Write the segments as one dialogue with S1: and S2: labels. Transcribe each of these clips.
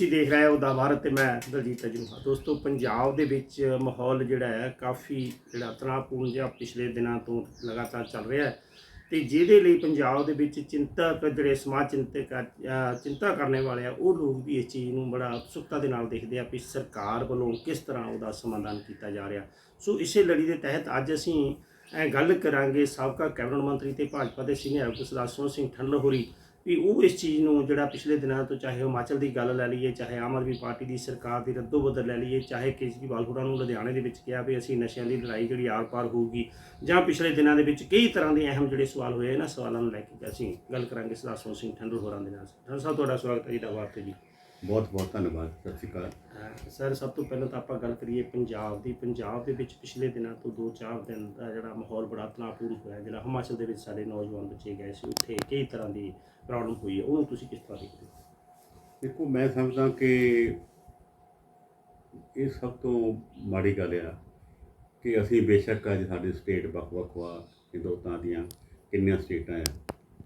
S1: ਤੁਸੀਂ ਦੇਖ ਰਹੇ ਹੋ ਦਾ ਭਾਰਤ ਤੇ ਮੈਂ ਦਲਜੀਤ ਅਜੂਹਾ ਦੋਸਤੋ, ਪੰਜਾਬ ਦੇ ਵਿੱਚ ਮਾਹੌਲ ਜਿਹੜਾ ਹੈ ਕਾਫੀ ਜਿਹੜਾ ਤਣਾਅਪੂਰਨ ਜਿਹਾ ਪਿਛਲੇ ਦਿਨਾਂ ਤੋਂ ਲਗਾਤਾਰ ਚੱਲ ਰਿਹਾ ਹੈ ਤੇ ਜਿਹਦੇ ਲਈ ਪੰਜਾਬ ਦੇ ਵਿੱਚ ਚਿੰਤਕ ਜਿਹੜੇ ਸਮਾਜ ਚਿੰਤਕ ਚਿੰਤਾ ਕਰਨੇ ਵਾਲੇ ਆ, ਉਹ ਲੋਕ ਵੀ ਇਸ ਚੀਜ਼ ਨੂੰ ਬੜਾ ਉਤਸੁਕਤਾ ਦੇ ਨਾਲ ਦੇਖਦੇ ਆ ਵੀ ਸਰਕਾਰ ਵੱਲੋਂ ਕਿਸ ਤਰ੍ਹਾਂ ਉਹਦਾ ਸਮਾਧਾਨ ਕੀਤਾ ਜਾ ਰਿਹਾ। ਸੋ ਇਸੇ ਲੜੀ ਦੇ ਤਹਿਤ ਅੱਜ ਅਸੀਂ ਇਹ ਗੱਲ ਕਰਾਂਗੇ ਸਾਬਕਾ ਕੈਬਨਿਟ ਮੰਤਰੀ ਤੇ ਭਾਜਪਾ ਦੇ ਸੀਨੀਅਰ ਆਗੂ ਸਰਦਾਰ ਸੋਹਣ ਸਿੰਘ ਠੰਡਲ ਹੋਰੀ ਵੀ ਉਹ ਇਸ ਚੀਜ਼ ਨੂੰ ਜਿਹੜਾ ਪਿਛਲੇ ਦਿਨਾਂ ਤੋਂ ਚਾਹੇ ਹਿਮਾਚਲ ਦੀ ਗੱਲ ਲੈ ਲਈਏ, ਚਾਹੇ ਆਮ ਆਦਮੀ ਪਾਰਟੀ ਦੀ ਸਰਕਾਰ ਦੀ ਰੱਦੋ ਬਦਲ ਲੈ ਲਈਏ, ਚਾਹੇ ਕੇਜਰੀਵਾਲ ਹੋਰਾਂ ਨੂੰ ਲੁਧਿਆਣੇ ਦੇ ਵਿੱਚ ਕਿਹਾ ਵੀ ਅਸੀਂ ਨਸ਼ਿਆਂ ਦੀ ਲੜਾਈ ਜਿਹੜੀ ਆਰ-ਪਾਰ ਹੋਊਗੀ ਜਾਂ ਪਿਛਲੇ ਦਿਨਾਂ ਦੇ ਵਿੱਚ ਕਈ ਤਰ੍ਹਾਂ ਦੇ ਅਹਿਮ ਜਿਹੜੇ ਸਵਾਲ ਹੋਏ ਇਹਨਾਂ ਸਵਾਲਾਂ ਨੂੰ ਲੈ ਕੇ ਅਸੀਂ ਗੱਲ ਕਰਾਂਗੇ ਸਰਦਾਰ ਸੋਹਣ ਸਿੰਘ ਠੰਡਲ ਹੋਰਾਂ ਦੇ ਨਾਲ। ਠੰਡਲ ਸਾਹਿਬ, ਤੁਹਾਡਾ ਸਵਾਗਤ ਹੈ ਜੀ, ਦਾ ਵਾਰਤੇ ਜੀ।
S2: ਬਹੁਤ ਬਹੁਤ ਧੰਨਵਾਦ ਸਤਿ ਸ਼੍ਰੀ ਅਕਾਲ।
S1: ਸਰ ਸਭ ਤੋਂ ਪਹਿਲਾਂ ਤਾਂ ਆਪਾਂ ਗੱਲ ਕਰੀਏ ਪੰਜਾਬ ਦੀ। ਪੰਜਾਬ ਦੇ ਵਿੱਚ ਪਿਛਲੇ ਦਿਨਾਂ ਤੋਂ 2-4 ਦਿਨ ਦਾ ਜਿਹੜਾ ਮਾਹੌਲ ਬੜਾ ਤਣਾਅਪੂਰਨ ਹੋਇਆ ਜਿਹੜਾ ਹਿਮਾਚਲ ਦੇ ਵਿੱਚ ਸਾਡੇ ਨੌਜਵਾਨ ਬੱਚੇ ਗਏ ਸੀ ਉੱਥੇ ਕਈ ਤਰ੍ਹਾਂ ਦੀ ਪ੍ਰੋਬਲਮ ਹੋਈ ਹੈ। ਉਹਨੂੰ ਤੁਸੀਂ ਕਿਸ ਤਰ੍ਹਾਂ ਦੇਖਦੇ ਹੋ?
S2: ਦੇਖੋ ਮੈਂ ਸਮਝਦਾ ਕਿ ਇਹ ਸਭ ਤੋਂ ਮਾੜੀ ਗੱਲ ਆ ਕਿ ਅਸੀਂ ਬੇਸ਼ੱਕ ਅੱਜ ਸਾਡੀ ਸਟੇਟ ਵੱਖ-ਵੱਖ ਵਾ ਹਿੰਦੁਸਤਾਨ ਦੀਆਂ ਕਿੰਨੀਆਂ ਸਟੇਟਾਂ ਆ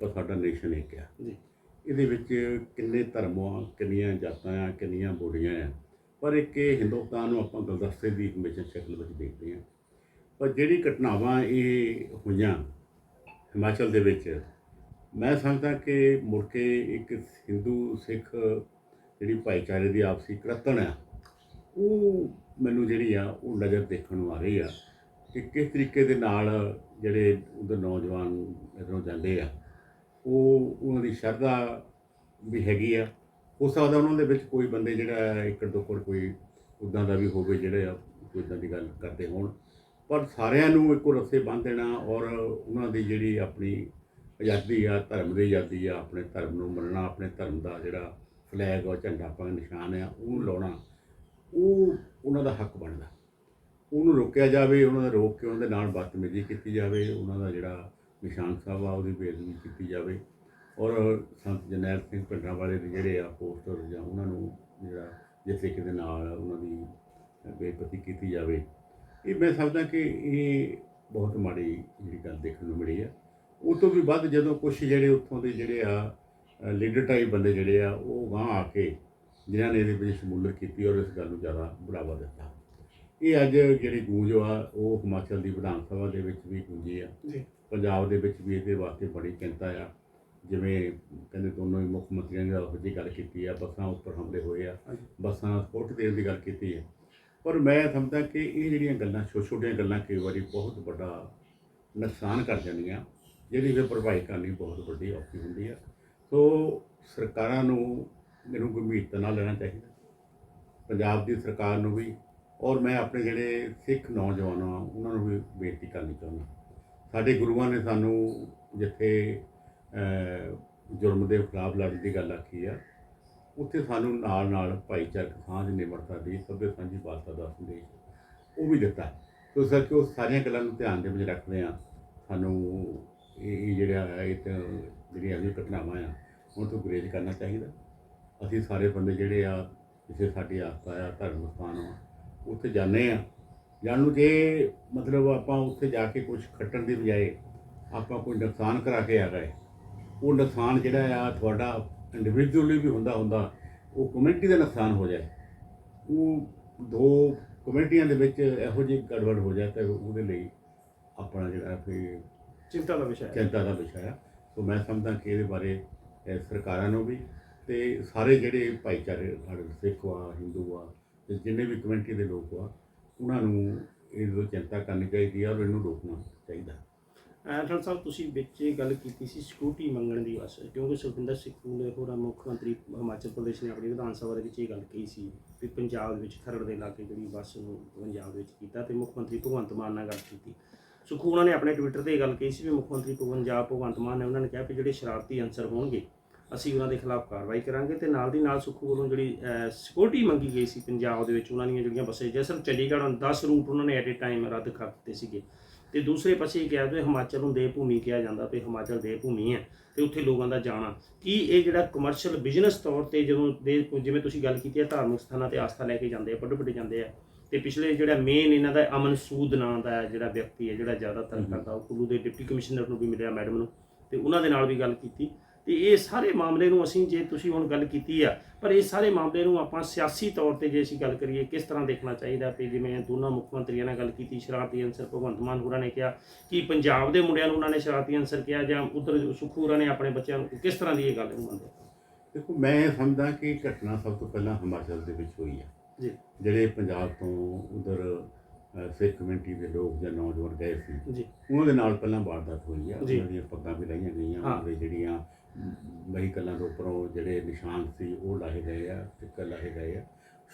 S2: ਪਰ ਸਾਡਾ ਨੇਸ਼ਨ ਇੱਕ ਆ।
S1: ਜੀ।
S2: ਇਹਦੇ ਵਿੱਚ ਕਿੰਨੇ ਧਰਮ ਆ ਕਿੰਨੀਆਂ ਜਾਤਾਂ ਆ, ਕਿੰਨੀਆਂ ਬੋਲੀਆਂ ਆ। ਪਰ ਇੱਕ ਇਹ ਹਿੰਦੁਸਤਾਨ ਨੂੰ ਆਪਾਂ ਗੁਲਦਸਤੇ ਦੀ ਹਮੇਸ਼ਾ ਸ਼ਕਲ ਵਿੱਚ ਦੇਖਦੇ ਆ ਪਰ ਜਿਹੜੀ ਘਟਨਾਵਾਂ ਇਹ ਹੋਈਆਂ ਹਿਮਾਚਲ ਦੇ ਵਿੱਚ, ਮੈਂ ਸਮਝਦਾ ਕਿ ਮੁੜ ਕੇ ਇੱਕ ਹਿੰਦੂ ਸਿੱਖ ਜਿਹੜੀ ਭਾਈਚਾਰੇ ਦੀ ਆਪਸੀ ਕਰਤਣ ਆ, ਉਹ ਮੈਨੂੰ ਜਿਹੜੀ ਆ, ਉਹ ਨਜ਼ਰ ਦੇਖਣ ਨੂੰ ਆ ਰਹੀ ਆ ਕਿ ਕਿਸ ਤਰੀਕੇ ਦੇ ਨਾਲ ਜਿਹੜੇ ਉਧਰ ਨੌਜਵਾਨ ਇੱਧਰੋਂ ਜਾਂਦੇ ਆ। ਉਹ ਉਹਨਾਂ ਦੀ ਸ਼ਰਧਾ ਵੀ ਹੈਗੀ ਆ। ਹੋ ਸਕਦਾ ਉਹਨਾਂ ਦੇ ਵਿੱਚ ਕੋਈ ਬੰਦੇ ਜਿਹੜਾ ਇੱਕ ਦੋਕੜ ਕੋਈ ਉਦਾਂ ਦਾ ਵੀ ਹੋਵੇ ਜਿਹੜੇ ਆ ਕੋਈ ਇਦਾਂ ਦੀ ਗੱਲ ਕਰਦੇ ਹੋਣ। ਪਰ ਸਾਰਿਆਂ ਨੂੰ ਇੱਕੋ ਰੱਸੇ ਬੰਨ੍ਹ ਦੇਣਾ ਔਰ ਉਹਨਾਂ ਦੀ ਜਿਹੜੀ ਆਪਣੀ ਆਜ਼ਾਦੀ ਆ, ਧਰਮ ਦੀ ਆਜ਼ਾਦੀ ਆ, ਆਪਣੇ ਧਰਮ ਨੂੰ ਮੰਨਣਾ, ਆਪਣੇ ਧਰਮ ਦਾ ਜਿਹੜਾ ਫਲੈਗ ਔਰ ਝੰਡਾ ਪਾ ਨਿਸ਼ਾਨ ਆ, ਉਹਨੂੰ ਲਾਉਣਾ, ਉਹ ਉਹਨਾਂ ਦਾ ਹੱਕ ਬਣਦਾ। ਉਹਨੂੰ ਰੋਕਿਆ ਜਾਵੇ, ਉਹਨਾਂ ਦਾ ਰੋਕ ਕੇ ਉਹਨਾਂ ਦੇ ਨਾਲ ਬਦਤਮੀਜ਼ੀ ਕੀਤੀ ਜਾਵੇ, ਉਹਨਾਂ ਦਾ ਜਿਹੜਾ ਨਿਸ਼ਾਨ ਸਾਹਿਬ ਆ, ਉਹਦੀ ਬੇਦਬੀ ਕੀਤੀ ਜਾਵੇ। ਔਰ ਸੰਤ ਜਰਨੈਲ ਸਿੰਘ ਭਿੰਡਰਾਂ ਵਾਲੇ ਦੇ ਜਿਹੜੇ ਆ ਪੋਸਟਰ ਜਾਂ ਉਹਨਾਂ ਨੂੰ ਜਿਹੜਾ ਜਿਸ ਤਰੀਕੇ ਦੇ ਨਾਲ ਉਹਨਾਂ ਦੀ ਬੇਇੱਜ਼ਤੀ ਕੀਤੀ ਜਾਵੇ। ਇਹ ਮੈਂ ਸਮਝਦਾ ਕਿ ਇਹ ਬਹੁਤ ਮਾੜੀ ਜਿਹੜੀ ਗੱਲ ਦੇਖਣ ਨੂੰ ਮਿਲੀ ਆ। ਉਹ ਤੋਂ ਵੀ ਵੱਧ ਜਦੋਂ ਕੁਝ ਜਿਹੜੇ ਉੱਥੋਂ ਦੇ ਜਿਹੜੇ ਆ, ਲੀਡਰ ਟਾਈਪ ਬੰਦੇ ਜਿਹੜੇ ਆ, ਉਹ ਗਾਂ ਆ ਕੇ ਜਿਨ੍ਹਾਂ ਨੇ ਇਹਦੇ ਵਿੱਚ ਸ਼ਮੂਲੀਅਤ ਕੀਤੀ ਔਰ ਇਸ ਗੱਲ ਨੂੰ ਜ਼ਿਆਦਾ ਬੜਾਵਾ ਦਿੱਤਾ। ਇਹ ਅੱਜ ਜਿਹੜੀ ਗੂੰਜ ਆ, ਉਹ ਹਿਮਾਚਲ ਦੀ ਵਿਧਾਨ ਸਭਾ ਦੇ ਵਿੱਚ ਵੀ ਗੂੰਜੀ ਆ।
S1: ਜੀ।
S2: ਪੰਜਾਬ ਦੇ ਵਿੱਚ ਵੀ ਇਹਦੇ ਵਾਸਤੇ ਬੜੀ ਚਿੰਤਾ ਆ। ਜਿਵੇਂ ਕਹਿੰਦੇ ਦੋਨੋਂ ਹੀ ਮੁੱਖ ਮੰਤਰੀਆਂ ਨੇ ਉਹੋ ਜਿਹੀ ਗੱਲ ਕੀਤੀ ਆ ਬੱਸਾਂ ਉੱਪਰ ਹਮਲੇ ਹੋਏ ਆ। ਬੱਸਾਂ ਸਪੋਰਟ ਦੇਣ ਦੀ ਗੱਲ ਕੀਤੀ ਹੈ ਪਰ ਮੈਂ ਸਮਝਦਾ ਕਿ ਇਹ ਜਿਹੜੀਆਂ ਗੱਲਾਂ ਛੋਟੀਆਂ ਛੋਟੀਆਂ ਗੱਲਾਂ ਕਈ ਵਾਰੀ ਬਹੁਤ ਵੱਡਾ ਨੁਕਸਾਨ ਕਰ ਜਾਂਦੀਆਂ ਜਿਹਦੀ ਫਿਰ ਭਰਪਾਈ ਕਰਨੀ ਬਹੁਤ ਵੱਡੀ ਔਖੀ ਹੁੰਦੀ ਆ। ਸੋ ਸਰਕਾਰਾਂ ਨੂੰ ਮੈਨੂੰ ਗੰਭੀਰਤਾ ਨਾਲ ਲੈਣਾ ਚਾਹੀਦਾ। ਪੰਜਾਬ ਦੀ ਸਰਕਾਰ ਨੂੰ ਵੀ ਔਰ ਮੈਂ ਆਪਣੇ ਜਿਹੜੇ ਸਿੱਖ ਨੌਜਵਾਨ ਉਹਨਾਂ ਨੂੰ ਵੀ ਬੇਨਤੀ ਕਰਨੀ ਚਾਹੁੰਦਾ। ਸਾਡੇ ਗੁਰੂਆਂ ਨੇ ਸਾਨੂੰ ਜਿੱਥੇ ਅਹ, ਜ਼ੁਲਮ ਦੇ ਖਿਲਾਫ ਲੜਨ ਦੀ ਗੱਲ ਆਖੀ ਆ ਉੱਥੇ ਸਾਨੂੰ ਨਾਲ ਨਾਲ ਭਾਈਚਾਰਕ ਸਾਂਝ ਨਿਮਰਤਾ ਦੀ ਸਭੇ ਸਾਂਝੀ ਵਾਸਤਾ ਦਾ ਸੰਦੇਸ਼ ਉਹ ਵੀ ਦਿੱਤਾ। ਸੋ ਸਰ ਕਿ ਉਹ ਸਾਰੀਆਂ ਗੱਲਾਂ ਨੂੰ ਧਿਆਨ ਦੇ ਵਿੱਚ ਰੱਖਦੇ ਆ ਸਾਨੂੰ ਇਹ ਇਹ ਜਿਹੜਾ ਹੈ ਇਹ ਤਾਂ ਜਿਹੜੀਆਂ ਅਜਿਹੀਆਂ ਘਟਨਾਵਾਂ ਆ ਉਹਨਾਂ ਤੋਂ ਗੁਰੇਜ਼ ਕਰਨਾ ਚਾਹੀਦਾ। ਅਸੀਂ ਸਾਰੇ ਬੰਦੇ ਜਿਹੜੇ ਆ ਜਿੱਥੇ ਸਾਡੀ ਆਸਥਾ ਆ ਧਰਮ ਸਥਾਨ ਆ ਉੱਥੇ ਜਾਂਦੇ ਆ। ਜਾਣ ਨੂੰ ਜੇ ਮਤਲਬ ਆਪਾਂ ਉੱਥੇ ਜਾ ਕੇ ਕੁਝ ਖੱਟਣ ਦੀ ਬਜਾਏ ਆਪਾਂ ਕੋਈ ਨੁਕਸਾਨ ਕਰਾ ਕੇ ਆ ਗਏ ਉਹ ਨੁਕਸਾਨ ਜਿਹੜਾ ਆ ਤੁਹਾਡਾ ਇੰਡੀਵਿਜੂਅਲੀ ਵੀ ਹੁੰਦਾ ਹੁੰਦਾ ਉਹ ਕਮਿਊਨਿਟੀ ਦਾ ਨੁਕਸਾਨ ਹੋ ਜਾਏ। ਉਹ ਦੋ ਕਮਿਊਨਿਟੀਆਂ ਦੇ ਵਿੱਚ ਇਹੋ ਜਿਹੀ ਗੜਬੜ ਹੋ ਜਾਏ ਤਾਂ ਉਹਦੇ ਲਈ ਆਪਣਾ ਜਿਹੜਾ ਫਿਰ
S1: ਚਿੰਤਾ ਦਾ ਵਿਸ਼ਾ ਹੈ।
S2: ਚਿੰਤਾ ਦਾ ਵਿਸ਼ਾ ਆ। ਸੋ ਮੈਂ ਸਮਝਦਾ ਕਿ ਇਹਦੇ ਬਾਰੇ ਸਰਕਾਰਾਂ ਨੂੰ ਵੀ ਤੇ ਸਾਰੇ ਜਿਹੜੇ ਭਾਈਚਾਰੇ ਸਾਡੇ ਸਿੱਖ ਆ ਹਿੰਦੂ ਆ ਤੇ ਜਿੰਨੇ ਵੀ ਕਮਿਊਨਿਟੀ ਦੇ ਲੋਕ ਆ ਉਹਨਾਂ ਨੂੰ ਇਹ ਤੋਂ ਚਿੰਤਾ ਕਰਨੀ ਚਾਹੀਦੀ ਆ ਔਰ ਇਹਨੂੰ ਰੋਕਣਾ ਚਾਹੀਦਾ।
S1: ਐਂਟਲ ਸਾਹਿਬ, ਤੁਸੀਂ ਵਿੱਚ ਇਹ ਗੱਲ ਕੀਤੀ ਸੀ ਸਿਕਿਉਰਿਟੀ ਮੰਗਣ ਦੀ ਬਸ, ਕਿਉਂਕਿ ਸੁਖਵਿੰਦਰ ਸਿੱਖੂ ਨੇ ਹੋਰਾਂ ਮੁੱਖ ਮੰਤਰੀ ਹਿਮਾਚਲ ਪ੍ਰਦੇਸ਼ ਨੇ ਆਪਣੀ ਵਿਧਾਨ ਸਭਾ ਦੇ ਵਿੱਚ ਇਹ ਗੱਲ ਕਹੀ ਸੀ ਵੀ ਪੰਜਾਬ ਦੇ ਵਿੱਚ ਖਰੜ ਦੇ ਇਲਾਕੇ ਜਿਹੜੀ ਬੱਸ ਨੂੰ ਪੰਜਾਬ ਵਿੱਚ ਕੀਤਾ ਤੇ ਮੁੱਖ ਮੰਤਰੀ ਭਗਵੰਤ ਮਾਨ ਨਾਲ ਗੱਲ ਕੀਤੀ। ਸੁਖੂ, ਉਹਨਾਂ ਨੇ ਆਪਣੇ ਟਵਿੱਟਰ ਤੇ ਇਹ ਗੱਲ ਕਹੀ ਸੀ ਵੀ ਮੁੱਖ ਮੰਤਰੀ ਪੰਜਾਬ ਭਗਵੰਤ ਮਾਨ ਨੇ ਉਹਨਾਂ ਨੇ ਕਿਹਾ ਕਿ ਜਿਹੜੇ ਸ਼ਰਾਰਤੀ ਅਨਸਰ ਹੋਣਗੇ ਅਸੀਂ ਉਹਨਾਂ ਦੇ ਖਿਲਾਫ ਕਾਰਵਾਈ ਕਰਾਂਗੇ ਤੇ ਨਾਲ ਦੀ ਨਾਲ ਸੁਖੂ ਵੱਲੋਂ ਜਿਹੜੀ ਸਿਕਿਉਰਿਟੀ ਮੰਗੀ ਗਈ ਸੀ ਪੰਜਾਬ ਦੇ ਵਿੱਚ ਉਹਨਾਂ ਦੀਆਂ ਜਿਹੜੀਆਂ ਬੱਸਾਂ ਜਿਵੇਂ ਸਿਰਫ ਚੰਡੀਗੜ੍ਹ ਨੂੰ 10 ਰੂਟ ਉਹਨਾਂ ਨੇ ਐਟ ਅ ਟਾਈਮ ਰੱਦ ਕਰ ਦਿੱਤੇ ਸੀਗੇ। ਤੇ ਦੂਸਰੇ ਪਾਸੇ ਇਹ ਕਿਹਾ ਕਿ ਹਿਮਾਚਲ ਨੂੰ ਦੇਵ ਭੂਮੀ ਕਿਹਾ ਜਾਂਦਾ ਤੇ ਹਿਮਾਚਲ ਦੇਵ ਭੂਮੀ ਹੈ ਤੇ ਉੱਥੇ ਲੋਕਾਂ ਦਾ ਜਾਣਾ। ਕੀ ਇਹ ਜਿਹੜਾ ਕਮਰਸ਼ੀਅਲ ਬਿਜ਼ਨਸ ਤੌਰ ਤੇ ਜਦੋਂ ਦੇ ਜਿਵੇਂ ਤੁਸੀਂ ਗੱਲ ਕੀਤੀ ਹੈ ਧਾਰਮਿਕ ਸਥਾਨਾਂ ਤੇ ਆਸਥਾ ਲੈ ਕੇ ਜਾਂਦੇ ਆ ਵੱਡੇ ਵੱਡੇ ਜਾਂਦੇ ਆ ਤੇ ਪਿਛਲੇ ਜਿਹੜਾ ਮੇਨ ਇਹਨਾਂ ਦਾ ਅਮਨ ਸੂਦ ਨਾਂ ਦਾ ਜਿਹੜਾ ਵਿਅਕਤੀ ਹੈ ਜਿਹੜਾ ਜ਼ਿਆਦਾਤਰ। ਕਰਦਾ ਉਹ ਕੁੱਲੂ ਦੇ ਡਿਪਟੀ ਕਮਿਸ਼ਨਰ ਨੂੰ ਵੀ ਮਿਲਿਆ ਮੈਡਮ ਨੂੰ ਤੇ ਉਹਨਾਂ ਦੇ ਨਾਲ ਵੀ ਗੱਲ ਕੀਤੀ। ਤੇ ਇਹ ਸਾਰੇ ਮਾਮਲੇ ਨੂੰ ਅਸੀਂ ਜੇ ਤੁਸੀਂ ਹੁਣ ਗੱਲ ਕੀਤੀ ਆ ਪਰ ਇਹ ਸਾਰੇ ਮਾਮਲੇ ਨੂੰ ਆਪਾਂ ਸਿਆਸੀ ਤੌਰ ਤੇ ਜੇ ਅਸੀਂ ਗੱਲ ਕਰੀਏ ਕਿਸ ਤਰ੍ਹਾਂ ਦੇਖਣਾ ਚਾਹੀਦਾ ਵੀ ਜਿਵੇਂ ਦੋਨਾਂ ਮੁੱਖ ਮੰਤਰੀਆਂ ਨਾਲ ਗੱਲ ਕੀਤੀ ਸ਼ਰਾਰਤੀ ਅੰਸਰ ਭਗਵੰਤ ਮਾਨ ਹੋਰਾਂ ਨੇ ਕਿਹਾ ਕਿ ਪੰਜਾਬ ਦੇ ਮੁੰਡਿਆਂ ਨੂੰ ਉਹਨਾਂ ਨੇ ਸ਼ਰਾਰਤੀ ਅੰਸਰ ਕਿਹਾ ਜਾਂ ਉਧਰ ਸੁਖੂ ਹੋਰਾਂ ਨੇ ਆਪਣੇ ਬੱਚਿਆਂ ਨੂੰ ਕਿਸ ਤਰ੍ਹਾਂ ਦੀ ਇਹ ਗੱਲ ਨੂੰ ਮੰਨਦੇ
S2: ਦੇਖੋ ਮੈਂ ਸਮਝਦਾ ਕਿ ਘਟਨਾ ਸਭ ਤੋਂ ਪਹਿਲਾਂ ਹਿਮਾਚਲ ਦੇ ਵਿੱਚ ਹੋਈ ਹੈ
S1: ਜੀ
S2: ਜਿਹੜੇ ਪੰਜਾਬ ਤੋਂ ਉਧਰ ਸਿੱਖ ਕਮਿਊਨਿਟੀ ਦੇ ਲੋਕ ਜਾਂ ਨੌਜਵਾਨ ਗਏ ਸੀ
S1: ਜੀ
S2: ਉਹਨਾਂ ਦੇ ਨਾਲ ਪਹਿਲਾਂ ਵਾਰਦਾਤ ਹੋਈ ਆ। ਉਹਨਾਂ ਦੀਆਂ ਪੱਗਾਂ ਵੀ ਲਾਈਆਂ ਗਈਆਂ। ਉਹਨਾਂ ਦੇ ਜਿਹੜੀਆਂ ਵਹੀਕਲਾਂ ਦੇ ਉੱਪਰੋਂ ਜਿਹੜੇ ਨਿਸ਼ਾਨ ਸੀ ਉਹ ਲਾਏ ਗਏ ਆ ਟਿੱਕਰ ਲਾਏ ਗਏ ਆ।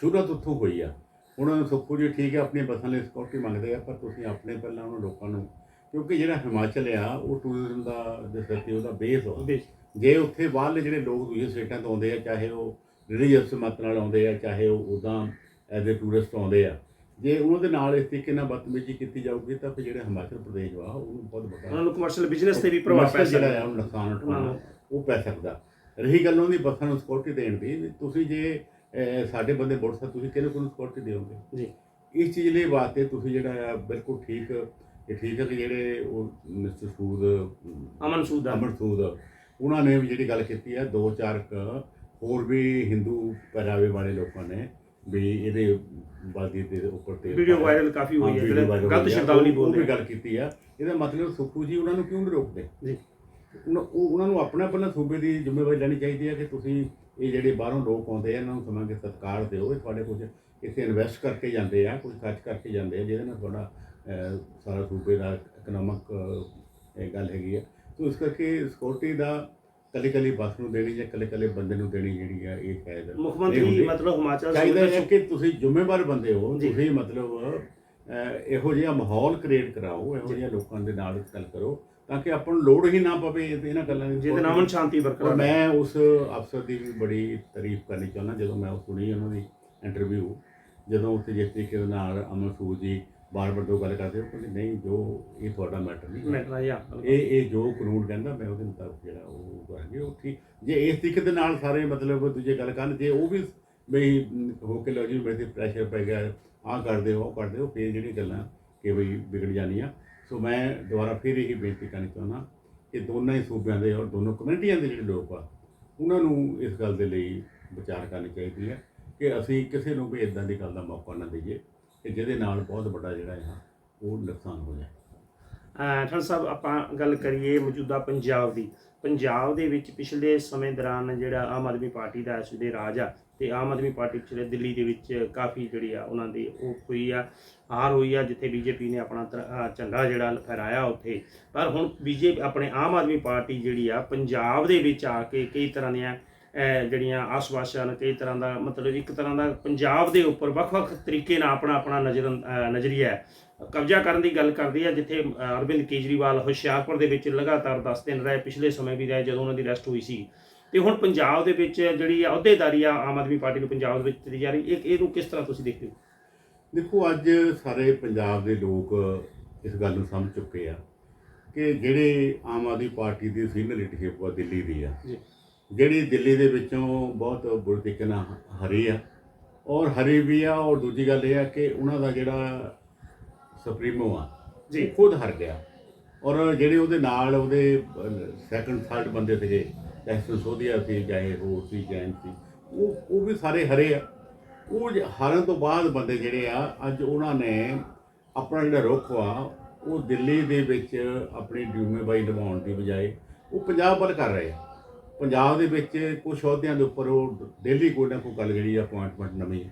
S2: ਸ਼ੁਰੂਆਤ ਉੱਥੋਂ ਹੋਈ ਆ। ਹੁਣ ਸੁੱਖੂ ਜੀ ਠੀਕ ਹੈ ਆਪਣੀਆਂ ਬੱਸਾਂ ਲਈ ਸਿਕਿਉਰਿਟੀ ਮੰਗਦੇ ਆ ਪਰ ਤੁਸੀਂ ਆਪਣੇ ਪਹਿਲਾਂ ਉਹਨਾਂ ਲੋਕਾਂ ਨੂੰ ਕਿਉਂਕਿ ਜਿਹੜਾ ਹਿਮਾਚਲ ਆ ਉਹ ਟੂਰਿਜ਼ਮ ਦਾ ਤਰ੍ਹਾਂ ਉਹਦਾ ਬੇਸ ਆ। ਜੇ ਉੱਥੇ ਬਾਹਰਲੇ ਜਿਹੜੇ ਲੋਕ ਦੂਜੇ ਸਟੇਟਾਂ ਤੋਂ ਆਉਂਦੇ ਆ ਚਾਹੇ ਉਹ ਰਿਲੀਜੀਅਸ ਮਤ ਨਾਲ ਆਉਂਦੇ ਆ ਚਾਹੇ ਉਹ ਉਦਾਂ ਐਜ਼ ਅ ਟੂਰਿਸਟ ਆਉਂਦੇ ਆ ਜੇ ਉਹਨਾਂ ਦੇ ਨਾਲ ਇਸ ਤਰੀਕੇ ਨਾਲ ਬਦਤਮੀਜ਼ੀ ਕੀਤੀ ਜਾਊਗੀ ਤਾਂ ਫਿਰ ਜਿਹੜਾ ਹਿਮਾਚਲ ਪ੍ਰਦੇਸ਼ ਵਾ ਉਹਨੂੰ ਬਹੁਤ ਵੱਡਾ
S1: ਉਹਨਾਂ ਨੂੰ ਕਮਰਸ਼ੀਅਲ ਬਿਜ਼ਨਸ ਤੇ ਵੀ ਪ੍ਰਭਾਵ ਪੈ ਸਕਦਾ।
S2: ਹੈ ਉਹਨੂੰ ਨੁਕਸਾਨ
S1: ਉਹਨਾਂ
S2: ਉਠਾਉਣਾ।
S1: ਨੂੰ
S2: ਉਹ ਪੈ ਸਕਦਾ। ਰਹੀ ਗੱਲ ਉਹਦੀ ਬੱਸਾਂ ਨੂੰ ਸਿਕਿਉਰਿਟੀ ਦੇਣ ਦੀ ਤੁਸੀਂ ਜੇ ਸਾਡੇ ਬੰਦੇ ਮੁੜ ਸਕਦੇ ਤੁਸੀਂ ਕਿਹਨੂੰ ਕਿਹਨੂੰ ਸਿਕਿਉਰਿਟੀ ਦਿਓਗੇ?
S1: ਜੀ।
S2: ਇਸ ਚੀਜ਼ ਲਈ ਵਾਸਤੇ ਤੁਸੀਂ ਜਿਹੜਾ ਆ ਬਿਲਕੁਲ ਠੀਕ ਇਹ ਠੀਕ ਹੈ ਕਿ ਜਿਹੜੇ ਉਹ ਮਿਸਟਰ ਸੂਦ
S1: ਅਮਨ ਸੂਦ ਦਾ
S2: ਅਮਰ ਸੂਦ ਉਹਨਾਂ ਨੇ ਵੀ ਜਿਹੜੀ ਗੱਲ ਕੀਤੀ ਹੈ ਦੋ ਚਾਰ ਹੋਰ ਵੀ ਹਿੰਦੂ ਪਹਿਰਾਵੇ ਵਾਲੇ ਲੋਕਾਂ ਨੇ ਵੀ ਇਹਦੇ ਬਾਦੀ ਦੇ ਉੱਪਰ ਤੇ
S1: ਵੀਡੀਓ ਵਾਇਰਲ ਕਾਫੀ ਹੋਈ ਹੈ ਗਲਤ। ਸ਼ਬਦਾਵਲੀ
S2: ਉਹ
S1: ਬੋਲਦੇ
S2: ਵੀ ਗੱਲ ਕੀਤੀ ਆ। ਇਹਦਾ ਮਤਲਬ ਸੁਖੂ ਜੀ ਉਹਨਾਂ ਨੂੰ ਕਿਉਂ ਨਹੀਂ ਰੋਕਦੇ?
S1: ਜੀ।
S2: ਉਹਨਾਂ ਉਹ- ਉਹਨਾਂ ਨੂੰ ਆਪਣਾ ਪਹਿਲਾਂ ਸੂਬੇ ਦੀ ਜ਼ਿੰਮੇਵਾਰੀ ਲੈਣੀ ਚਾਹੀਦੀ ਹੈ ਕਿ ਤੁਸੀਂ ਇਹ ਜਿਹੜੇ ਬਾਹਰੋਂ ਲੋਕ ਆਉਂਦੇ ਆ ਇਹਨਾਂ ਨੂੰ ਸਮਾਂ ਕੇ ਸਤਿਕਾਰ ਦਿਓ ਇਹ ਤੁਹਾਡੇ ਕੁਝ ਇੱਥੇ ਇਨਵੈਸਟ ਕਰਕੇ ਜਾਂਦੇ ਆ ਕੁਝ ਖਰਚ ਕਰਕੇ ਜਾਂਦੇ ਆ ਜਿਹਦੇ ਨਾਲ ਤੁਹਾਡਾ ਅਹ, ਸਾਰਾ ਸੂਬੇ ਦਾ ਇਕਨੋਮਿਕ ਇਹ ਗੱਲ ਹੈਗੀ ਆ ਸੋ ਇਸ ਕਰਕੇ ਸਿਕਿਉਰਿਟੀ ਦਾ ਕੱਲੀ ਕੱਲੀ ਬੱਸ ਨੂੰ ਦੇਣੀ ਜਾਂ ਕੱਲੇ ਕੱਲੇ ਬੰਦੇ ਨੂੰ ਦੇਣੀ ਜਿਹੜੀ ਆ ਇਹ ਸ਼ਾਇਦ
S1: ਮੁੱਖ
S2: ਨਹੀਂ
S1: ਮੰਤਰੀ
S2: ਹੁੰਦੀ।
S1: ਮਤਲਬ ਹਿਮਾਚਲ
S2: ਚਾਹੀਦਾ ਹੈ ਕਿ ਤੁਸੀਂ ਜ਼ਿੰਮੇਵਾਰ ਬੰਦੇ ਹੋ
S1: ਜੀ।
S2: ਤੁਸੀਂ ਮਤਲਬ ਅਹ, ਇਹੋ ਜਿਹਾ ਮਾਹੌਲ ਕ੍ਰੀਏਟ ਕਰਾਓ ਇਹੋ ਜਿਹਾ ਲੋਕਾਂ ਦੇ ਨਾਲ ਗੱਲ ਕਰੋ ਤਾਂ ਕਿ ਆਪਾਂ ਨੂੰ ਲੋੜ ਹੀ ਨਾ ਪਵੇ ਇਹ- ਇਹਨਾਂ ਗੱਲਾਂ ਦੀ।
S1: ਜਿਹਦੇ ਨਾਲ ਸ਼ਾਂਤੀ ਬਰਕਰਾਰ।
S2: ਮੈਂ ਉਸ ਅਫਸਰ ਦੀ ਵੀ ਬੜੀ ਤਾਰੀਫ ਕਰਨੀ ਚਾਹੁੰਦਾ ਜਦੋਂ ਮੈਂ ਉਹ ਸੁਣੀ ਉਹਨਾਂ ਦੀ ਇੰਟਰਵਿਊ ਜਦੋਂ ਉੱਥੇ ਜਿਸ ਤਰੀਕੇ ਦੇ ਨਾਲ ਅਮਨ ਸੂਦ ਜੀ ਬਾਰ-ਬਾਰ ਦੋ ਗੱਲ ਕਰਦੇ ਉਹ ਕਹਿੰਦੇ ਨਹੀਂ ਜੋ ਇਹ ਤੁਹਾਡਾ ਮੈਟਰ ਨਹੀਂ ਹੈ।
S1: ਮੈਂ ਕਹਾਂ ਯਾ
S2: ਇਹ ਇਹ ਜੋ ਕਾਨੂੰਨ ਕਹਿੰਦਾ ਮੈਂ ਉਹਦੇ ਮੁਤਾਬਕ ਜਿਹੜਾ ਉਹ ਕਰਾਂਗੇ। ਉਹ ਠੀਕ। ਜੇ ਇਸ ਤਰੀਕੇ ਦੇ ਨਾਲ ਸਾਰੇ ਮਤਲਬ ਦੂਜੇ ਗੱਲ ਕਰਨ ਜੇ ਉਹ ਵੀ ਬਈ ਹੋ ਕੇ ਲੋ ਜੀ ਮੇਰੇ ਤੇ ਪ੍ਰੈਸ਼ਰ ਪੈ ਗਿਆ ਆਹ ਕਰਦੇ ਹੋ ਉਹ ਕਰਦੇ ਹੋ ਫੇਰ ਜਿਹੜੀ ਗੱਲਾਂ ਕਿ ਬਈ ਵਿਗੜ ਜਾਣੀਆਂ। ਸੋ ਮੈਂ ਦੁਬਾਰਾ ਫਿਰ ਇਹੀ ਬੇਨਤੀ ਕਰਨੀ ਚਾਹੁੰਦਾ ਕਿ ਦੋਨਾਂ ਹੀ ਸੂਬਿਆਂ ਦੇ ਔਰ ਦੋਨੋਂ ਕਮਿਊਨਿਟੀਆਂ ਦੇ ਜਿਹੜੇ ਲੋਕ ਆ, ਉਹਨਾਂ ਨੂੰ ਇਸ ਗੱਲ ਦੇ ਲਈ ਵਿਚਾਰ ਕਰਨੀ ਚਾਹੀਦੀ ਹੈ ਕਿ ਅਸੀਂ ਕਿਸੇ ਨੂੰ ਵੀ ਇਦਾਂ ਦੀ ਗੱਲ ਦਾ ਮੌਕਾ ਨਾ ਦਈਏ ਕਿ ਜਿਹਦੇ ਨਾਲ ਬਹੁਤ ਵੱਡਾ ਜਿਹੜਾ ਹੈ ਉਹ ਨੁਕਸਾਨ ਹੋ ਜਾਏ।
S1: ਠਣ ਸਾਹਿਬ, ਆਪਾਂ ਗੱਲ ਕਰੀਏ ਮੌਜੂਦਾ ਪੰਜਾਬ ਦੀ। ਪੰਜਾਬ ਦੇ ਵਿੱਚ ਪਿਛਲੇ ਸਮੇਂ ਦੌਰਾਨ ਜਿਹੜਾ ਆਮ ਆਦਮੀ ਪਾਰਟੀ ਦਾ ਇਸ ਦੇ ਰਾਜ ਆ ਤੇ ਆਮ ਆਦਮੀ ਪਾਰਟੀ ਪਿਛਲੇ ਦਿੱਲੀ ਦੇ ਵਿੱਚ ਕਾਫੀ ਜਿਹੜੀ ਆ ਉਹਨਾਂ ਦੀ ਉਹ ਹੋਈ ਆ, ਹਾਰ ਹੋਈ ਆ, ਜਿੱਥੇ ਬੀਜੇਪੀ ਨੇ ਆਪਣਾ ਤਰ- ਝੰਡਾ ਜਿਹੜਾ ਫਹਿਰਾਇਆ ਉੱਥੇ। ਪਰ ਹੁਣ ਬੀਜੇਪੀ, ਆਪਣੇ ਆਮ ਆਦਮੀ ਪਾਰਟੀ ਜਿਹੜੀ ਆ, ਪੰਜਾਬ ਦੇ ਵਿੱਚ ਆ ਕੇ ਕਈ ਤਰ੍ਹਾਂ ਦੀਆਂ ਜਿਹੜੀਆਂ ਆਸ਼ਵਾਸਨ ਕਈ ਤਰ੍ਹਾਂ ਦਾ ਮਤਲਬ ਇੱਕ ਤਰ੍ਹਾਂ ਦਾ ਪੰਜਾਬ ਦੇ ਉੱਪਰ ਵੱਖ-ਵੱਖ ਤਰੀਕੇ ਨਾਲ ਆਪਣਾ ਆਪਣਾ ਨਜ਼ਰ ਨਜ਼ਰੀਆ ਹੈ। ਕਬਜ਼ਾ ਕਰਨ ਦੀ ਗੱਲ ਕਰਦੀ ਹੈ ਜਿੱਥੇ ਅਰਵਿੰਦ ਕੇਜਰੀਵਾਲ ਹੁਸ਼ਿਆਰਪੁਰ ਦੇ ਵਿੱਚ ਲਗਾਤਾਰ 10 ਦਿਨ ਰਹੇ, ਪਿਛਲੇ ਸਮੇਂ ਵੀ ਰਹੇ ਜਦੋਂ ਉਹਨਾਂ ਦੀ ਅਰੈਸਟ ਹੋਈ ਸੀ। ਤੇ ਹੁਣ ਪੰਜਾਬ ਦੇ ਵਿੱਚ ਜਿਹੜੀ ਆ ਅਹੁਦੇਦਾਰੀ ਆ ਆਮ ਆਦਮੀ ਪਾਰਟੀ ਨੂੰ ਪੰਜਾਬ ਦੇ ਵਿੱਚ ਦਿੱਤੀ ਜਾ ਰਹੀ ਇਹ ਇਹਨੂੰ ਕਿਸ ਤਰ੍ਹਾਂ ਤੁਸੀਂ ਦੇਖਦੇ ਹੋ?
S2: ਦੇਖੋ ਅੱਜ ਸਾਰੇ ਪੰਜਾਬ ਦੇ ਲੋਕ ਇਸ ਗੱਲ ਨੂੰ ਸਮਝ ਚੁੱਕੇ ਆ ਕਿ ਜਿਹੜੇ ਆਮ ਆਦਮੀ ਪਾਰਟੀ ਦੀ ਸੀਨੀਅਰ ਲੀਡਰਸ਼ਿਪ ਆ ਦਿੱਲੀ ਦੀ ਆ ਜਿਹੜੀ ਦਿੱਲੀ ਦੇ ਵਿੱਚੋਂ ਬਹੁਤ ਬੁਰੇ ਤਰੀਕੇ ਨਾਲ ਹਰੀ ਆ ਔਰ ਹਰੀ ਵੀ ਆ ਔਰ ਦੂਜੀ ਗੱਲ ਇਹ ਆ ਕਿ ਉਹਨਾਂ ਦਾ ਜਿਹੜਾ ਸੁਪਰੀਮੋ ਆ
S1: ਜੀ।
S2: ਖੁਦ ਹਰ ਗਿਆ। ਔਰ ਜਿਹੜੇ ਉਹਦੇ ਨਾਲ ਉਹਦੇ ਸੈਕੰਡ ਥਰਡ ਬੰਦੇ ਸੀਗੇ ਚਾਹੇ ਸੰਸੋਧੀਆ ਸੀ, ਚਾਹੇ ਹੋਰ ਸੀ ਜੈਨ ਸੀ। ਉਹ ਉਹ ਵੀ ਸਾਰੇ ਹਰੇ ਆ। ਉਹ ਹਾਰਨ ਤੋਂ ਬਾਅਦ ਬੰਦੇ ਜਿਹੜੇ ਆ, ਅੱਜ ਉਹਨਾਂ ਨੇ ਆਪਣਾ ਜਿਹੜਾ ਰੁਖ ਆ ਉਹ ਦਿੱਲੀ ਦੇ ਵਿੱਚ ਆਪਣੀ ਜ਼ਿੰਮੇਵਾਰੀ ਨਿਭਾਉਣ ਦੀ ਬਜਾਏ ਉਹ ਪੰਜਾਬ ਵੱਲ ਕਰ ਰਹੇ ਆ। ਪੰਜਾਬ ਦੇ ਵਿੱਚ ਕੁਝ ਅਹੁਦਿਆਂ ਦੇ ਉੱਪਰ ਉਹ ਡੇਲੀ ਕੋਈ ਨਾ ਕੋਈ ਗੱਲ ਜਿਹੜੀ ਆ ਅਪਾਇੰਟਮੈਂਟ ਨਵੀਂ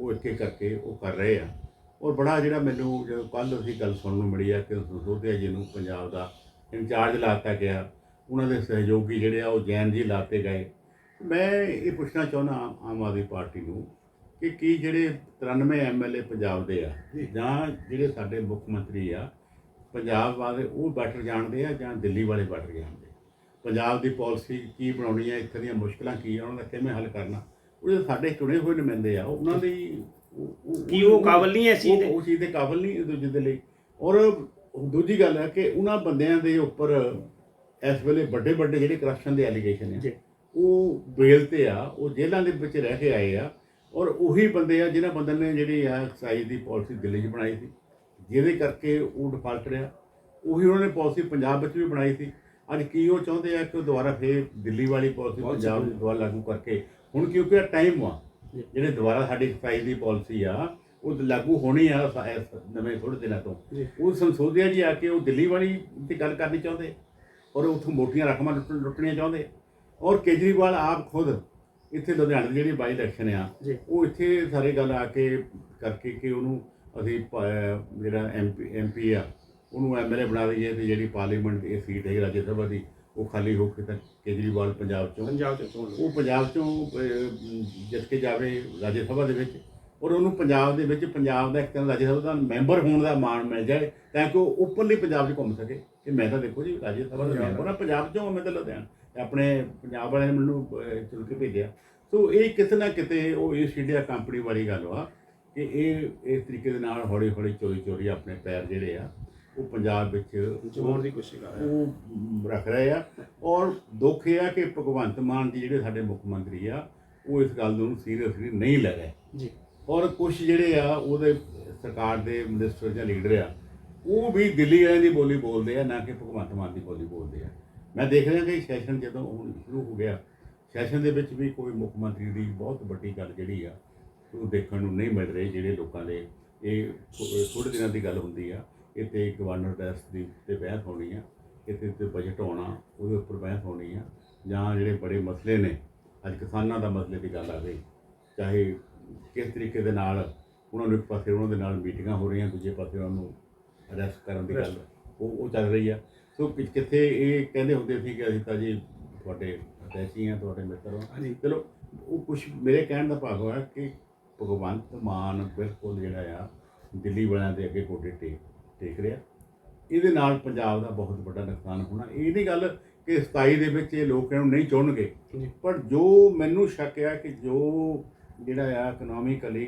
S2: ਉਹ ਇੱਕ ਕਰਕੇ ਉਹ ਕਰ ਰਹੇ ਆ। ਔਰ ਬੜਾ ਜਿਹੜਾ ਮੈਨੂੰ ਜਦੋਂ ਕੱਲ ਅਸੀਂ ਗੱਲ ਸੁਣਨ ਨੂੰ ਮਿਲੀ ਆ ਕਿ ਸੰਸੋਧਿਆ ਜੀ ਨੂੰ ਪੰਜਾਬ ਦਾ ਇੰਚਾਰਜ ਲਾਤਾ ਗਿਆ। ਉਹਨਾਂ ਦੇ ਸਹਿਯੋਗੀ ਜਿਹੜੇ ਆ ਉਹ ਜੈਨ ਜੀ ਲਾਤੇ ਗਏ ਮੈਂ ਇਹ ਪੁੱਛਣਾ ਚਾਹੁੰਦਾ ਆਮ ਆਦਮੀ ਪਾਰਟੀ ਨੂੰ ਕਿ ਕੀ ਜਿਹੜੇ 93 ਐਮਐਲਏ ਪੰਜਾਬ ਦੇ ਆ
S1: ਜੀ।
S2: ਜਿਹੜੇ ਸਾਡੇ ਮੁੱਖ ਮੰਤਰੀ ਆ ਪੰਜਾਬ ਵਾਲੇ ਉਹ ਬੈਟਰ ਜਾਣਦੇ ਆ ਜਾਂ ਦਿੱਲੀ ਵਾਲੇ ਬੈਟਰ ਜਾਣਦੇ? ਪੰਜਾਬ ਦੀ ਪਾਲਿਸੀ ਕੀ ਬਣਾਉਣੀ ਹੈ ਇੱਥੇ ਦੀਆਂ ਮੁਸ਼ਕਲਾਂ ਕੀ ਆ ਉਹਨਾਂ ਦਾ ਕਿਵੇਂ ਹੱਲ ਕਰਨਾ ਉਹ ਜਿਹੜੇ ਸਾਡੇ ਚੁਣੇ ਹੋਏ ਨੁਮਾਇੰਦੇ ਆ ਉਹਨਾਂ ਦੀ
S1: ਕੀ ਉਹ ਕਾਬਲ ਨਹੀਂ ਇਸ ਚੀਜ਼ ਦੇ?
S2: ਉਹ ਚੀਜ਼ ਦੇ ਕਾਬਲ ਨਹੀਂ ਦੂਜੇ ਦੇ ਲਈ ਔਰ ਦੂਜੀ ਗੱਲ ਹੈ ਕਿ ਉਹਨਾਂ ਬੰਦਿਆਂ ਦੇ ਉੱਪਰ ਇਸ ਵੇਲੇ ਵੱਡੇ ਵੱਡੇ ਜਿਹੜੇ ਕਰਪਸ਼ਨ ਦੇ ਐਲੀਗੇਸ਼ਨ। ਹੈ ਉਹ ਬੇਲ ਤੇ ਆ ਉਹ ਜੇਲ੍ਹਾਂ ਦੇ ਵਿੱਚ ਰਹਿ ਕੇ ਆਏ ਆ ਔਰ ਉਹੀ ਬੰਦੇ ਆ ਜਿਨ੍ਹਾਂ ਬੰਦਿਆਂ ਨੇ ਜਿਹੜੀ ਆ ਐਕਸਾਈਜ਼ ਦੀ ਪਾਲਿਸੀ ਦਿੱਲੀ 'ਚ ਬਣਾਈ ਸੀ ਜਿਹਦੇ ਕਰਕੇ ਉਹ ਡਿਫਾਲਟ ਰਿਹਾ ਉਹੀ ਉਹਨਾਂ ਨੇ ਪਾਲਿਸੀ ਪੰਜਾਬ ਵਿੱਚ ਵੀ ਬਣਾਈ ਸੀ ਅੱਜ ਕੀ ਉਹ ਚਾਹੁੰਦੇ ਆ ਕਿ ਉਹ ਦੁਬਾਰਾ ਫੇਰ ਦਿੱਲੀ ਵਾਲੀ ਪਾਲਿਸੀ ਪੰਜਾਬ
S1: ਜ਼ਰੂਰੀ।
S2: ਦੇ ਦੁਆਰਾ ਲਾਗੂ ਕਰਕੇ ਹੁਣ ਕਿਉਂਕਿ ਟਾਈਮ ਆ। ਜਿਹੜੇ ਦੁਬਾਰਾ ਸਾਡੀ ਐਕਸਾਈਜ਼ ਦੀ ਪਾਲਿਸੀ ਆ ਉਹ ਲਾਗੂ ਹੋਣੀ ਆ ਨਵੇਂ ਥੋੜੇ ਦਿਨਾਂ ਤੋਂ। ਉਹ ਸੰਸੋਧਿਆ ਜੀ ਆ ਕੇ ਉਹ ਦਿੱਲੀ ਵਾਲੀ ਦੀ ਗੱਲ ਕਰਨੀ ਚਾਹੁੰਦੇ ਔਰ ਉੱਥੋਂ ਮੋਟੀਆਂ ਰਕਮਾਂ ਲੁੱਟਣ- ਲੁੱਟਣੀਆਂ ਚਾਹੁੰਦੇ ਔਰ ਕੇਜਰੀਵਾਲ ਆਪ ਖੁਦ ਇੱਥੇ ਲੁਧਿਆਣੇ ਦੀ ਜਿਹੜੀ ਬਾਈ ਇਲੈਕਸ਼ਨ ਆ
S1: ਜੀ।
S2: ਉਹ ਇੱਥੇ ਸਾਰੇ ਗੱਲ ਆ ਕੇ ਕਰਕੇ ਕਿ ਉਹਨੂੰ ਅਸੀਂ ਪ- ਜਿਹੜਾ ਐਮਪੀ ਐਮਪੀ ਆ ਉਹਨੂੰ ਐਮਐਲਏ ਬਣਾ ਦਈਏ ਤੇ ਜਿਹੜੀ ਪਾਰਲੀਮੈਂਟ ਇਹ ਸੀਟ ਹੈ ਰਾਜ ਸਭਾ ਦੀ ਉਹ ਖਾਲੀ ਹੋ ਕੇ ਤਾਂ ਕੇਜਰੀਵਾਲ ਪੰਜਾਬ ਚੋਂ
S1: ਪੰਜਾਬ ਚ ਚੋਣ
S2: ਉਹ ਪੰਜਾਬ ਚੋਂ ਅਹ, ਜਿੱਤ ਕੇ ਜਾਵੇ ਰਾਜ ਸਭਾ ਦੇ ਵਿੱਚ। ਔਰ ਉਹਨੂੰ ਪੰਜਾਬ ਦੇ ਵਿੱਚ ਪੰਜਾਬ ਦਾ ਇੱਕ ਤਰ੍ਹਾਂ ਰਾਜ ਸਭਾ ਦਾ ਮੈਂਬਰ ਹੋਣ ਦਾ ਮਾਣ ਮਿਲ ਜਾਏ ਤਾਂ ਕਿ ਉਹ ਓਪਨਲੀ ਪੰਜਾਬ 'ਚ ਘੁੰਮ ਸਕੇ। ਕਿ ਮੈਂ ਤਾਂ ਦੇਖੋ ਜੀ ਰਾਜ ਸਭਾ ਦਾ ਮੈਂਬਰ ਆ ਪੰਜਾਬ ਚੋਂ ਮੈਂ ਤਾਂ ਲੁਧਿਆਣਾ ਆਪਣੇ ਪੰਜਾਬ ਵਾਲਿਆਂ ਨੇ ਮੈਨੂੰ ਚੁਣ ਕੇ ਭੇਜਿਆ। ਸੋ ਇਹ ਕਿਤੇ ਨਾ ਕਿਤੇ ਉਹ ਈਸਟ ਇੰਡੀਆ ਕੰਪਨੀ ਵਾਲੀ ਗੱਲ ਵਾ ਕਿ ਇਹ ਇਸ ਤਰੀਕੇ ਦੇ ਨਾਲ ਹੌਲੀ ਹੌਲੀ ਚੋਰੀ ਚੋਰੀ ਆਪਣੇ ਪੈਰ ਜਿਹੜੇ ਆ ਉਹ ਪੰਜਾਬ ਵਿੱਚ
S1: ਜਮਾਉਣ ਦੀ ਕੋਸ਼ਿਸ਼ ਕਰ ਰਿਹਾ
S2: ਉਹ ਰੱਖ ਰਹੇ ਆ। ਔਰ ਦੁੱਖ ਇਹ ਆ ਕਿ ਭਗਵੰਤ ਮਾਨ ਜੀ ਜਿਹੜੇ ਸਾਡੇ ਮੁੱਖ ਮੰਤਰੀ ਆ ਉਹ ਇਸ ਗੱਲ ਨੂੰ ਸੀਰੀਅਸਲੀ ਨਹੀਂ ਲੈ ਰਹੇ।
S1: ਜੀ।
S2: ਔਰ ਕੁਝ ਜਿਹੜੇ ਆ, ਉਹਦੇ ਸਰਕਾਰ ਦੇ ਮਿਨਿਸਟਰ ਜਾਂ ਲੀਡਰ ਆ, ਉਹ ਵੀ ਦਿੱਲੀ ਵਾਲਿਆਂ ਦੀ ਬੋਲੀ ਬੋਲਦੇ ਆ, ਨਾ ਕਿ ਭਗਵੰਤ ਮਾਨ ਦੀ ਬੋਲੀ ਬੋਲਦੇ ਆ। ਮੈਂ ਦੇਖ ਰਿਹਾ ਕਿ ਸੈਸ਼ਨ ਜਦੋਂ ਹੁਣ ਸ਼ੁਰੂ ਹੋ ਗਿਆ ਸੈਸ਼ਨ ਦੇ ਵਿੱਚ ਵੀ ਕੋਈ ਮੁੱਖ ਮੰਤਰੀ ਦੀ ਬਹੁਤ ਵੱਡੀ ਗੱਲ ਜਿਹੜੀ ਆ, ਉਹ ਦੇਖਣ ਨੂੰ ਨਹੀਂ ਮਿਲ ਰਹੀ, ਜਿਹੜੇ ਲੋਕਾਂ ਦੇ ਇਹ ਥੋ- ਥੋੜ੍ਹੇ ਦਿਨਾਂ ਦੀ ਗੱਲ ਹੁੰਦੀ ਆ ਇਹ ਤੇ ਗਵਰਨਰ ਡੈਸ ਦੀ ਤੇ ਬਹਿਸ ਹੋਣੀ ਆ ਇਹਦੇ ਤੇ ਬਜਟ ਹੋਣਾ, ਉਹਦੇ ਉੱਪਰ ਬਹਿਸ ਹੋਣੀ ਆ, ਜਾਂ ਜਿਹੜੇ ਬੜੇ ਮਸਲੇ ਨੇ, ਅੱਜ ਕਿਸਾਨਾਂ ਦਾ ਮਸਲੇ ਦੀ ਗੱਲ ਆ ਗਈ, ਚਾਹੇ ਕਿਸ ਤਰੀਕੇ ਦੇ ਨਾਲ ਉਹਨਾਂ ਨੂੰ ਇੱਕ ਪਾਸੇ ਉਹਨਾਂ ਦੇ ਨਾਲ ਮੀਟਿੰਗਾਂ ਹੋ ਰਹੀਆਂ ਦੂਜੇ ਪਾਸੇ ਉਹਨਾਂ ਨੂੰ ਅਰੈਸਟ ਕਰਨ ਦੀ ਗੱਲ ਉਹ ਉਹ ਚੱਲ ਰਹੀ ਆ। ਸੋ ਕਿ- ਕਿੱਥੇ ਇਹ ਕਹਿੰਦੇ ਹੁੰਦੇ ਸੀ ਕਿ ਅਸੀਂ ਤਾਂ ਜੀ ਤੁਹਾਡੇ ਅਟੈਚੀ ਆ ਤੁਹਾਡੇ ਮਿੱਤਰ ਹਾਂ
S1: ਹਾਂਜੀ।
S2: ਚਲੋ ਉਹ ਕੁਝ ਮੇਰੇ ਕਹਿਣ ਦਾ ਭਾਵ ਹੋਇਆ ਕਿ ਭਗਵੰਤ ਮਾਨ ਬਿਲਕੁਲ ਜਿਹੜਾ ਆ ਦਿੱਲੀ ਵਾਲਿਆਂ ਦੇ ਅੱਗੇ ਗੋਡੇ ਟੇਕ ਟੇਕ ਰਿਹਾ। ਇਹਦੇ ਨਾਲ ਪੰਜਾਬ ਦਾ ਬਹੁਤ ਵੱਡਾ ਨੁਕਸਾਨ ਹੋਣਾ। ਇਹ ਨਹੀਂ ਗੱਲ ਕਿ 27 ਦੇ ਵਿੱਚ ਇਹ ਲੋਕ ਇਹਨੂੰ ਨਹੀਂ ਚੁਣਨਗੇ।
S1: ਜੀ।
S2: ਪਰ ਜੋ ਮੈਨੂੰ ਸ਼ੱਕ ਆ ਕਿ ਜੋ ਜਿਹੜਾ ਆ ਇਕਨੋਮਿਕਲੀ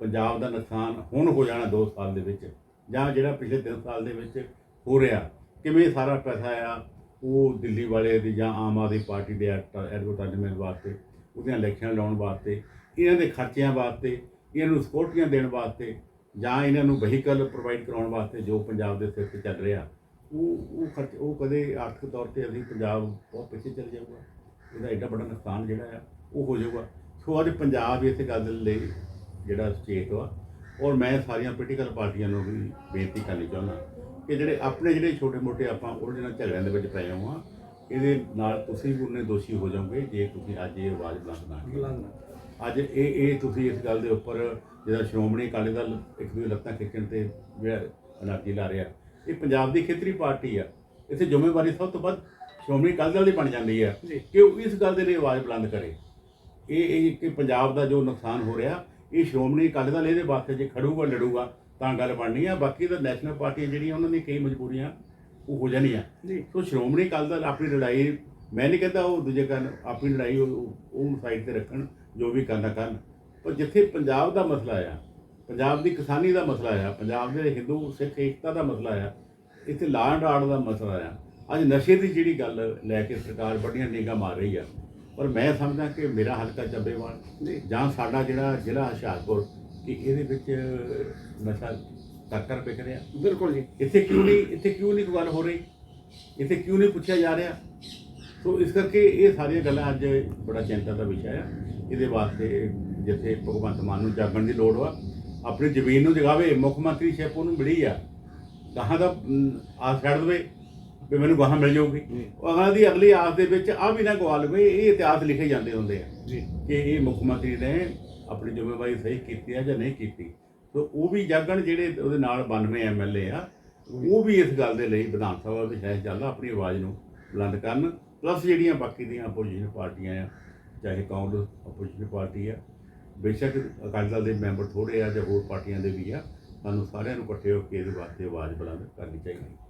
S2: ਪੰਜਾਬ ਦਾ ਨੁਕਸਾਨ ਹੁਣ ਹੋ ਜਾਣਾ 2 ਸਾਲ ਦੇ ਵਿੱਚ, ਜਾਂ ਜਿਹੜਾ ਪਿਛਲੇ 3 ਸਾਲ ਦੇ ਵਿੱਚ ਹੋ ਰਿਹਾ, ਕਿਵੇਂ ਸਾਰਾ ਪੈਸਾ ਆ, ਉਹ ਦਿੱਲੀ ਵਾਲੇ ਦੀ ਜਾਂ ਆਮ ਆਦਮੀ ਪਾਰਟੀ ਦੇ ਐਡਵਰਟਾਈਜ਼ਮੈਂਟ ਵਾਸਤੇ, ਉਹਦੀਆਂ ਇਲੈਕਸ਼ਨ ਲਾਉਣ ਵਾਸਤੇ, ਇਹਨਾਂ ਦੇ ਖਰਚਿਆਂ ਵਾਸਤੇ, ਇਹਨਾਂ ਨੂੰ ਸਪੋਰਟੀਆਂ ਦੇਣ ਵਾਸਤੇ, ਜਾਂ ਇਹਨਾਂ ਨੂੰ ਵਹੀਕਲ ਪ੍ਰੋਵਾਈਡ ਕਰਾਉਣ ਵਾਸਤੇ ਜੋ ਪੰਜਾਬ ਦੇ ਸਿਰ ਤੇ ਚੱਲ ਰਿਹਾ, ਉਹ ਉਹ ਖਰਚ, ਉਹ ਕਦੇ ਆਰਥਿਕ ਤੌਰ ਤੇ ਅਸੀਂ ਪੰਜਾਬ ਬਹੁਤ ਪਿੱਛੇ ਚੱਲ ਜਾਊਗਾ, ਇਹਦਾ ਐਡਾ ਵੱਡਾ ਨੁਕਸਾਨ ਜਿਹੜਾ ਆ, ਉਹ ਹੋ ਜਾਊਗਾ। ਸੋ ਅੱਜ ਪੰਜਾਬ ਇਸ ਗੱਲ ਲਈ ਜਿਹੜਾ ਸਟੇਟ ਵਾ ਔਰ ਮੈਂ ਸਾਰੀਆਂ ਪੋਲੀਟੀਕਲ ਪਾਰਟੀਆਂ ਨੂੰ ਵੀ ਬੇਨਤੀ ਕਰਨੀ ਚਾਹੁੰਦਾ ਕਿ ਜਿਹੜੇ ਆਪਣੇ ਜਿਹੜੇ ਛੋਟੇ-ਮੋਟੇ ਆਪਾਂ ਉਹ ਉਹਨਾਂ ਝਗੜਿਆਂ ਦੇ ਵਿੱਚ ਪਏ ਹੋ ਹੋਵਾਂ ਇਹਦੇ ਨਾਲ ਤੁਸੀਂ ਵੀ ਉਹਨੇ ਦੋਸ਼ੀ ਹੋ ਜਾਓਗੇ ਜੇ ਤੁਸੀਂ ਅੱਜ ਇਹ ਆਵਾਜ਼ ਬੁਲੰਦ ਨਾ ਕੀਤੀ ਅੱਜ ਇਹ ਇਹ ਤੁਸੀਂ ਇਸ ਗੱਲ ਦੇ ਉੱਪਰ ਜਿਹੜਾ ਸ਼੍ਰੋਮਣੀ ਅਕਾਲੀ ਦਲ ਇੱਕ ਦੂਜੇ ਲੱਤਾਂ ਖਿੱਚਣ ਤੇ ਜਿਹੜਾ ਅਲਰਜੀ ਲਾ ਰਿਹਾ ਇਹ ਪੰਜਾਬ ਦੀ ਖੇਤਰੀ ਪਾਰਟੀ ਆ। ਇੱਥੇ ਜ਼ਿੰਮੇਵਾਰੀ ਸਭ ਤੋਂ ਵੱਧ ਸ਼੍ਰੋਮਣੀ ਅਕਾਲੀ ਦਲ ਦੀ ਬਣ ਜਾਂਦੀ ਆ ਕਿ ਉਹ ਇਸ ਗੱਲ ਦੇ ਲਈ ਆਵਾਜ਼ ਬੁਲੰਦ ਕਰੇ। ਇਹ ਇਹ ਕਿ ਪੰਜਾਬ ਦਾ ਜੋ ਨੁਕਸਾਨ ਹੋ ਰਿਹਾ ਇਹ ਸ਼੍ਰੋਮਣੀ ਅਕਾਲੀ ਦਲ ਇਹਦੇ ਵਾਸਤੇ ਜੇ ਖੜੂਗਾ ਲੜੂਗਾ ਤਾਂ ਗੱਲ ਬਣਨੀ ਆ। ਬਾਕੀ ਤਾਂ ਨੈਸ਼ਨਲ ਪਾਰਟੀਆਂ ਜਿਹੜੀਆਂ ਉਹਨਾਂ ਦੀਆਂ ਕਈ ਮਜਬੂਰੀਆਂ ਉਹ ਹੋ ਜਾਣੀਆਂ।
S1: ਜੀ।
S2: ਸੋ ਸ਼੍ਰੋਮਣੀ ਅਕਾਲੀ ਦਲ ਆਪਣੀ ਲੜਾਈ ਮੈਂ ਨਹੀਂ ਕਹਿੰਦਾ ਉਹ ਦੂਜੇ ਕਰਨ ਆਪਣੀ ਲੜਾਈ ਉਹ ਉਹ ਸਾਈਡ ਤੇ ਰੱਖਣ ਜੋ ਵੀ ਕਰਨਾ ਕਰਨ। ਪਰ ਜਿੱਥੇ ਪੰਜਾਬ ਦਾ ਮਸਲਾ ਆ ਪੰਜਾਬ ਦੀ ਕਿਸਾਨੀ ਦਾ ਮਸਲਾ ਆ ਪੰਜਾਬ ਦੇ ਹਿੰਦੂ ਸਿੱਖ ਏਕਤਾ ਦਾ ਮਸਲਾ ਆ ਇੱਥੇ ਲਾਅ ਐਂਡ ਆਰਡਰ ਦਾ ਮਸਲਾ ਆ। ਅੱਜ ਨਸ਼ੇ ਦੀ ਜਿਹੜੀ ਗੱਲ ਲੈ ਕੇ ਸਰਕਾਰ ਬੜੀਆਂ ਨਿਗਾਹ ਮਾਰ ਰਹੀ ਆ। ਪਰ ਮੈਂ ਸਮਝਦਾ ਕਿ ਮੇਰਾ ਹਲਕਾ ਚੱਬੇਵਾਲ
S1: ਜੀ
S2: ਸਾਡਾ ਜਿਹੜਾ ਜ਼ਿਲ੍ਹਾ ਹੁਸ਼ਿਆਰਪੁਰ ਕਿ ਇਹਦੇ ਵਿੱਚ ਨਸ਼ਾ ਕਰ ਵਿਕ ਰਿਹਾ।
S1: ਬਿਲਕੁਲ ਜੀ।
S2: ਇੱਥੇ ਕਿਉਂ ਨਹੀਂ ਇੱਥੇ ਕਿਉਂ ਨਹੀਂ ਗੱਲ ਹੋ ਰਹੀ? ਇੱਥੇ ਕਿਉਂ ਨਹੀਂ ਪੁੱਛਿਆ ਜਾ ਰਿਹਾ? ਸੋ ਇਸ ਕਰਕੇ ਇਹ ਸਾਰੀਆਂ ਗੱਲਾਂ ਅੱਜ ਬੜਾ ਚਿੰਤਾ ਦਾ ਵਿਸ਼ਾ ਆ। ਇਹਦੇ ਵਾਸਤੇ ਜਿੱਥੇ ਭਗਵੰਤ ਮਾਨ ਨੂੰ ਜਾਗਣ ਦੀ ਲੋੜ ਵਾ ਆਪਣੀ ਜ਼ਮੀਨ ਨੂੰ ਜਗਾਵੇ ਮੁੱਖ ਮੰਤਰੀ ਸ਼ਿਪ ਉਹਨੂੰ ਮਿਲੀ ਆ ਗਾਹਾਂ ਦਾ ਆਸ ਛੱਡ ਦੇਵੇ। ਵੀ ਮੈਨੂੰ ਗਾਹਾਂ ਮਿਲ ਜਾਊਗੀ।
S1: ਜੀ।
S2: ਉਹ ਅਗਲਾ ਦੀ ਅਗਲੀ ਆਸ ਦੇ ਵਿੱਚ ਆ ਵੀ ਨਾ ਗਵਾ ਲਵੇ ਇਹ ਇਤਿਹਾਸ ਲਿਖੇ ਜਾਂਦੇ ਹੁੰਦੇ ਆ
S1: ਜੀ।
S2: ਕਿ ਇਹ ਮੁੱਖ ਮੰਤਰੀ ਨੇ ਆਪਣੀ ਜ਼ਿੰਮੇਵਾਰੀ ਸਹੀ ਕੀਤੀ ਹੈ ਜਾਂ ਨਹੀਂ ਕੀਤੀ। ਸੋ ਉਹ ਵੀ ਜਾਗਣ ਜਿਹੜੇ ਉਹਦੇ ਨਾਲ 92 ਐਮਐਲਏ ਆ ਉਹ ਵੀ ਇਸ ਗੱਲ ਦੇ ਲਈ ਵਿਧਾਨ ਸਭਾ ਵਿੱਚ ਹੈ ਚੱਲਦਾ ਆਪਣੀ ਆਵਾਜ਼ ਨੂੰ ਬੁਲੰਦ ਕਰਨ। ਪਲੱਸ ਜਿਹੜੀਆਂ ਬਾਕੀ ਦੀਆਂ ਆਪੋਜੀਸ਼ਨ ਪਾਰਟੀਆਂ ਆ ਚਾਹੇ ਕਾਂਗਰਸ ਆਪੋਜੀਸ਼ਨ ਪਾਰਟੀ ਆ ਬੇਸ਼ੱਕ ਅਕਾਲੀ ਦਲ ਦੇ ਮੈਂਬਰ ਥੋੜੇ ਆ ਜਾਂ ਹੋਰ ਪਾਰਟੀਆਂ ਦੇ ਵੀ ਆ ਸਾਨੂੰ ਸਾਰਿਆਂ ਨੂੰ ਇਕੱਠੇ ਹੋ ਕੇ ਇਹਦੇ ਵਾਸਤੇ ਆਵਾਜ਼ ਬੁਲੰਦ ਕਰਨੀ ਚਾਹੀਦੀ।
S1: ਹਾਂ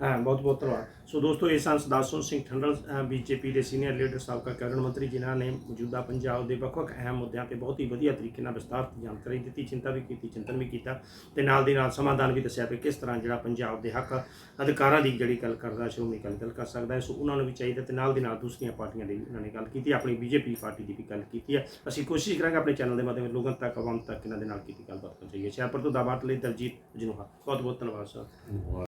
S1: ਬਹੁਤ ਬਹੁਤ ਧੰਨਵਾਦ। ਸੋ ਦੋਸਤੋ, ਇਹ ਸਨ ਸਰਦਾਰ ਸਿੰਘ ਠੰਡਲ ਬੀਜੇਪੀ ਦੇ ਸੀਨੀਅਰ ਲੀਡਰ ਸਾਬਕਾ ਕੈਬਨਿਟ ਮੰਤਰੀ, ਜਿਨ੍ਹਾਂ ਨੇ ਮੌਜੂਦਾ ਪੰਜਾਬ ਦੇ ਵੱਖ-ਵੱਖ ਅਹਿਮ ਮੁੱਦਿਆਂ ਤੇ ਬਹੁਤ ਹੀ ਵਧੀਆ ਤਰੀਕੇ ਨਾਲ ਵਿਸਤਾਰਤ ਜਾਣਕਾਰੀ ਦਿੱਤੀ, ਚਿੰਤਾ ਵੀ ਕੀਤੀ, ਚਿੰਤਨ ਵੀ ਕੀਤਾ ਤੇ ਨਾਲ ਦੀ ਨਾਲ ਸਮਾਧਾਨ ਵੀ ਦੱਸਿਆ ਵੀ ਕਿਸ ਤਰ੍ਹਾਂ ਜਿਹੜਾ ਪੰਜਾਬ ਦੇ ਹੱਕ ਅਧਿਕਾਰਾਂ ਦੀ ਜਿਹੜੀ ਗੱਲ ਕਰਦਾ, ਸ਼੍ਰੋਮਣੀ ਅਕਾਲੀ ਦਲ ਕਰ ਸਕਦਾ ਹੈ। ਸੋ ਉਹਨਾਂ ਨੂੰ ਵੀ ਚਾਹੀਦਾ ਤੇ ਨਾਲ ਦੀ ਨਾਲ ਦੂਸਰੀਆਂ ਪਾਰਟੀਆਂ ਦੀ ਵੀ ਉਹਨਾਂ ਨੇ ਗੱਲ ਕੀਤੀ, ਆਪਣੀ ਬੀਜੇਪੀ ਪਾਰਟੀ ਦੀ ਵੀ ਗੱਲ ਕੀਤੀ ਹੈ। ਅਸੀਂ ਕੋਸ਼ਿਸ਼ ਕਰਾਂਗੇ ਆਪਣੇ ਚੈਨਲ ਦੇ ਮਾਧਿਅਮ ਲੋਕਾਂ ਤੱਕ, ਆਵਾਮ ਤੱਕ ਇਹਨਾਂ ਦੇ ਨਾਲ ਕੀਤੀ ਗੱਲਬਾਤ ਪਹੁੰਚਾਈਏ ਸ਼ਹਿਰਪੁਰ ਤੋਂ ਦਾਬਾਤ ਲਈ ਦਲਜੀਤ ਜਨੂਹਾ, ਬਹੁਤ ਬਹੁਤ ਧੰਨਵਾਦ, ਸਰ।
S2: ਹੈ